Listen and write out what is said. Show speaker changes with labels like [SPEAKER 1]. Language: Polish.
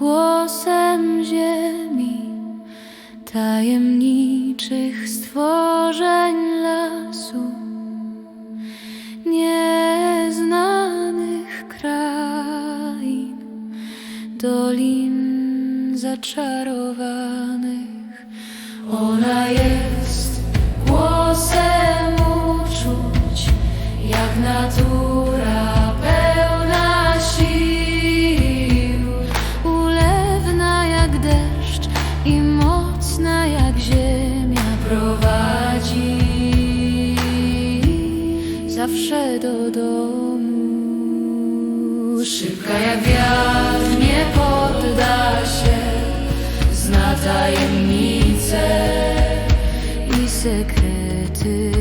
[SPEAKER 1] głosem ziemi, tajemniczych stworzeń lasu, nieznanych krain, dolin zaczarowanych. Ona jest głosem uczuć, jak natura zawsze do domu. Szybka jak wiatr nie podda się, zna tajemnice i sekrety.